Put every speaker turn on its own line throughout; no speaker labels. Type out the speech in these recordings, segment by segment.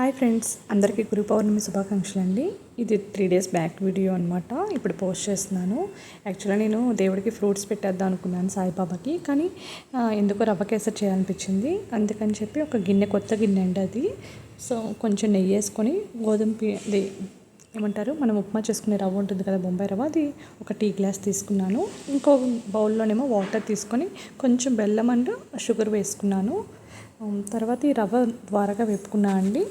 Hi friends అందరికీ గురు పౌర్ణమి శుభాకాంక్షలు అండి ఇది త్రీ డేస్ బ్యాక్ వీడియో అనమాట ఇప్పుడు పోస్ట్ చేస్తున్నాను. యాక్చువల్గా నేను దేవుడికి ఫ్రూట్స్ పెట్టేద్దాం అనుకున్నాను సాయిబాబాకి కానీ ఎందుకో రవ్వ కేసరి చేయాలనిపించింది. అందుకని చెప్పి ఒక గిన్నె కొత్త గిన్నె అండి అది. సో కొంచెం నెయ్యి వేసుకొని గోధుమ పి అది ఏమంటారు? మనం ఉప్మా చేసుకునే రవ్వ ఉంటుంది కదా బొంబాయి రవ్వ. అది ఒక టీ గ్లాస్ తీసుకున్నాను. ఇంకో బౌల్లోనేమో వాటర్ తీసుకొని కొంచెం బెల్లం అండ్ షుగర్ వేసుకున్నాను. తర్వాత ఈ రవ్వ ద్వారాగా వేపుకున్నా అండి.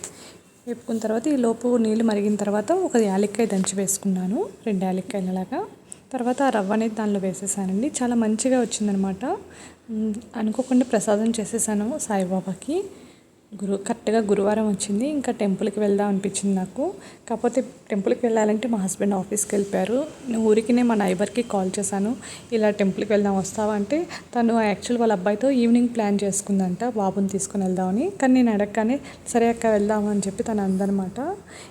వేపుకున్న తర్వాత ఈ లోపు నీళ్ళు మరిగిన తర్వాత ఒక యాలక్కాయ దంచి వేసుకున్నాను రెండు యాలక్కాయలలాగా. తర్వాత ఆ రవ్వ అనేది దానిలో వేసేసానండి. చాలా మంచిగా వచ్చిందనమాట. అనుకోకుండా ప్రసాదం చేసేసాను సాయిబాబాకి. గురు కరెక్ట్గా గురువారం వచ్చింది. ఇంకా టెంపుల్కి వెళ్దాం అనిపించింది నాకు. కాకపోతే టెంపుల్కి వెళ్ళాలంటే మా హస్బెండ్ ఆఫీస్కి వెళ్ళిపోయారు. నేను మా నైబర్కి కాల్ చేశాను. ఇలా టెంపుల్కి వెళ్దాం వస్తావా అంటే తను యాక్చువల్ వాళ్ళ అబ్బాయితో ఈవినింగ్ ప్లాన్ చేసుకుందంట బాబుని తీసుకుని వెళ్దామని. కానీ నేను అడగగానే సరే అక్క వెళ్దాము అని చెప్పి తను అందనమాట.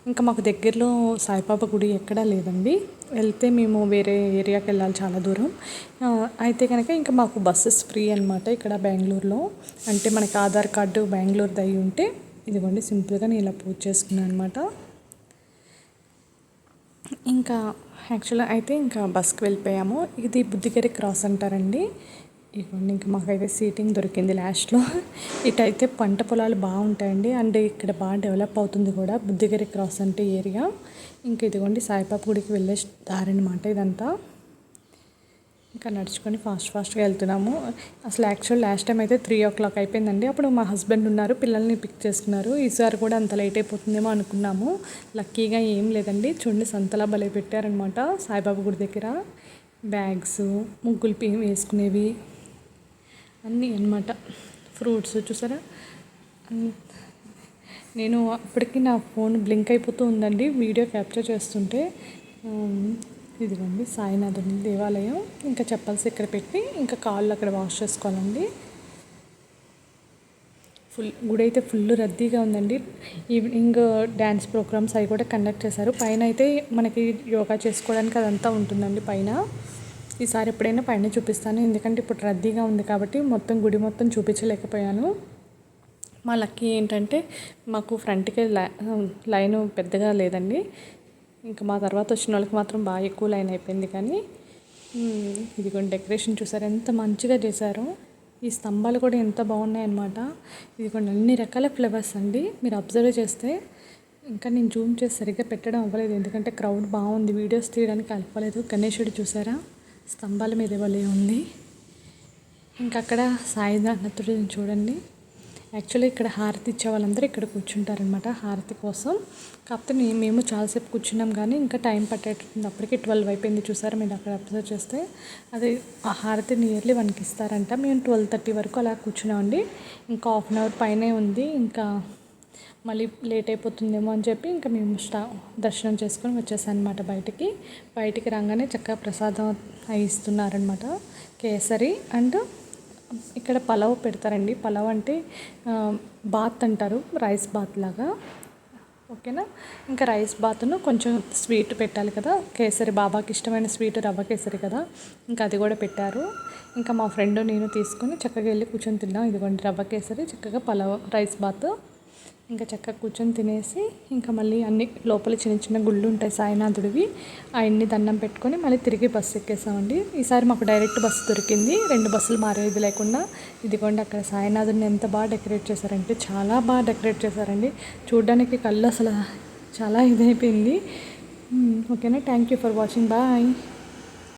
ఇంకా మాకు దగ్గరలో సాయిబాబా గుడి ఎక్కడా లేదండి. వెళ్తే మేము వేరే ఏరియాకి వెళ్ళాలి చాలా దూరం. అయితే కనుక ఇంకా మాకు బస్సెస్ ఫ్రీ అనమాట ఇక్కడ బెంగళూరులో. అంటే మనకి ఆధార్ కార్డు బెంగళూరు అయి ఉంటే ఇదిగోండి సింపుల్గా నేను ఇలా పూజ చేసుకున్నాను అనమాట ఇంకా యాక్చువల్గా అయితే ఇంకా బస్కి వెళ్ళిపోయాము. ఇది బుద్ధిగిరి క్రాస్ అంటారండి. ఇవ్వండి ఇంకా మాకైతే సీటింగ్ దొరికింది లాస్ట్లో. ఇటైతే పంట పొలాలు బాగుంటాయండి. అండ్ ఇక్కడ బాగా డెవలప్ అవుతుంది కూడా బుద్ధిగిరి క్రాస్ అంటే ఏరియా. ఇంకా ఇదిగోండి సాయిబాబా గుడికి వెళ్ళే దారి అనమాట ఇదంతా. ఇంకా నడుచుకొని ఫాస్ట్ ఫాస్ట్గా వెళ్తున్నాము. అసలు యాక్చువల్ లాస్ట్ టైం అయితే త్రీ ఓ క్లాక్ అయిపోయిందండి. అప్పుడు మా హస్బెండ్ ఉన్నారు పిల్లల్ని పిక్ చేసుకున్నారు. ఈసారి కూడా అంత లేట్ అయిపోతుందేమో అనుకున్నాము. లక్కీగా ఏం లేదండి. చూడండి సంతలా భలే పెట్టారనమాట సాయిబాబా గుడి దగ్గర. బ్యాగ్స్ ముగ్గులు పి వేసుకునేవి. అన్నీ అనమాట ఫ్రూట్స్ చూసారా? నేను అప్పటికి నా ఫోన్ బ్లింక్ అయిపోతూ ఉందండి. వీడియో క్యాప్చర్ చేస్తుంటే ఇదిగోండి సాయినాథుని దేవాలయం. ఇంకా చెప్పాల్సి ఇక్కడ పెట్టి ఇంకా కాళ్ళు అక్కడ వాష్ చేసుకోవాలండి. ఫుల్ గుడి అయితే ఫుల్ రద్దీగా ఉందండి. ఈవినింగ్ డ్యాన్స్ ప్రోగ్రామ్స్ అవి కూడా కండక్ట్ చేశారు. పైన అయితే మనకి యోగా చేసుకోవడానికి అదంతా ఉంటుందండి పైన. ఈసారి ఎప్పుడైనా పైన చూపిస్తాను. ఎందుకంటే ఇప్పుడు రద్దీగా ఉంది కాబట్టి మొత్తం గుడి మొత్తం చూపించలేకపోయాను. మా లక్కీ ఏంటంటే మాకు ఫ్రంట్కి లైన్ పెద్దగా లేదండి. ఇంకా మా తర్వాత వచ్చిన వాళ్ళకి మాత్రం బాగా ఎక్కువ లైన్ అయిపోయింది కానీ ఇదిగోండి డెకరేషన్ చూసారు. ఎంత మంచిగా చేశారు. ఈ స్తంభాలు కూడా ఎంత బాగున్నాయి అన్నమాట ఇదిగోండి అన్ని రకాల ఫ్లవర్స్ అండి. మీరు అబ్జర్వ్ చేస్తే ఇంకా నేను జూమ్ చేసి సరిగ్గా పెట్టడం అవ్వలేదు. ఎందుకంటే క్రౌడ్ బాగుంది. వీడియోస్ తీయడానికి అవ్వలేదు గణేషుడు చూసారా? స్తంభాల మీద వలే ఉంది. ఇంకా అక్కడ సాయినాథుడు చూడండి. యాక్చువల్లీ ఇక్కడ హారతి ఇచ్చే వాళ్ళందరూ ఇక్కడ కూర్చుంటారనమాట హారతి కోసం. కాకపోతే మేము చాలాసేపు కూర్చున్నాం కానీ ఇంకా టైం పట్టేటట్టుంది. అప్పటికి ట్వెల్వ్ అయిపోయింది చూసారు మీరు అక్కడ అబ్జర్వ్ చేస్తే? అది ఆ హారతి నియర్లీ వన్కి ఇస్తారంట. మేము ట్వెల్వ్ థర్టీ వరకు అలా కూర్చున్నామండి. ఇంకా హాఫ్ అన్ అవర్ పైనే ఉంది. ఇంకా మళ్ళీ లేట్ అయిపోతుందేమో అని చెప్పి ఇంకా మేము స్టా దర్శనం చేసుకొని వచ్చేసాం అనమాట బయటికి. బయటికి రాగానే చక్కగా ప్రసాదం ఇస్తున్నారనమాట కేసరి అండ్ ఇక్కడ పలావ్ పెడతారండి. పలావ్ అంటే బాత్ అంటారు రైస్ బాత్ లాగా. ఓకేనా? ఇంకా రైస్ బాత్ను కొంచెం స్వీట్ పెట్టాలి కదా. కేసరి బాబాకి ఇష్టమైన స్వీట్ రవ్వ కేసరి కదా. ఇంకా అది కూడా పెట్టారు. ఇంకా మా ఫ్రెండ్ నేను తీసుకొని చక్కగా వెళ్ళి కూర్చొని తిన్నాం. ఇదిగోండి రవ్వ కేసరి చక్కగా పలావ్ రైస్ బాత్. ఇంకా చక్కగా కూర్చొని తినేసి ఇంకా మళ్ళీ అన్ని లోపల చిన్న చిన్న గుళ్ళు ఉంటాయి సాయినాథుడివి. అవన్నీ దండం పెట్టుకొని మళ్ళీ తిరిగి బస్సు ఎక్కేసామండి. ఈసారి మాకు డైరెక్ట్ బస్సు దొరికింది. రెండు బస్సులు మారేది లేకుండా ఇదిగోండి అక్కడ సాయినాథుడిని ఎంత బాగా డెకరేట్ చేశారంటే చాలా బాగా డెకరేట్ చేశారండి. చూడడానికి కళ్ళు అసలు చాలా ఇదైపోయింది. ఓకేనా? Thank you for watching. Bye.